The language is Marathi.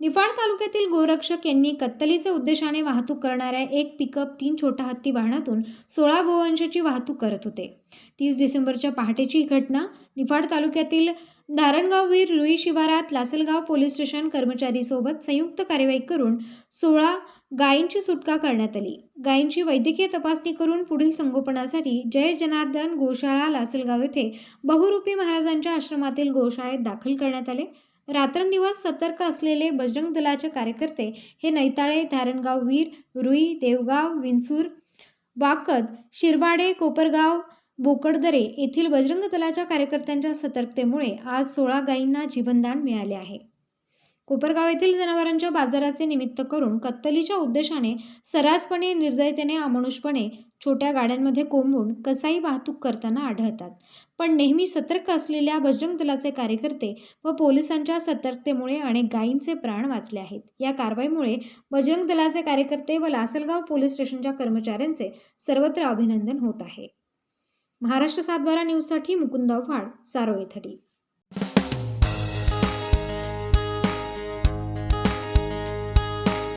निफाड तालुक्यातील गोरक्षक यांनी कत्तलीच्या उद्देशाने वाहतूक करणाऱ्या एक पिकअप तीन छोटा हत्ती वाहनातून सोळा गोवंशाची वाहतूक करत होते. तीस डिसेंबरच्या पहाटेची ही घटना निफाड तालुक्यातील धारणगाववीर रुई शिवारात लासलगाव पोलीस स्टेशन कर्मचारीसोबत संयुक्त कार्यवाही करून सोळा गायींची सुटका करण्यात आली. गायींची वैद्यकीय तपासणी करून पुढील संगोपनासाठी जय जनार्दन गोशाळा लासलगाव येथे बहुरूपी महाराजांच्या आश्रमातील गोशाळेत दाखल करण्यात आले. रात्रंदिवस सतर्क असलेले बजरंग दलाचे कार्यकर्ते हे नैताळे धारणगाव वीर रुई देवगाव विंचूर वाकद शिरवाडे कोपरगाव बोकडदरे येथील बजरंग दलाच्या कार्यकर्त्यांच्या सतर्कतेमुळे आज सोळा गायींना जीवनदान मिळाले आहे. कोपरगाव येथील जनावरांच्या बाजाराचे निमित्त करून कत्तलीच्या उद्देशाने सर्रासपणे निर्दयतेने अमानुषपणे छोट्या गाड्यांमध्ये कोंबून कसाई वाहतूक करताना आढळतात. पण नेहमी सतर्क असलेल्या बजरंग दलाचे कार्यकर्ते व पोलिसांच्या सतर्कतेमुळे अनेक गायींचे प्राण वाचले आहेत. या कारवाईमुळे बजरंग दलाचे कार्यकर्ते व लासलगाव पोलीस स्टेशनच्या कर्मचाऱ्यांचे सर्वत्र अभिनंदन होत आहे. महाराष्ट्र सातबारा न्यूजसाठी मुकुंद फाड सारोळेथडी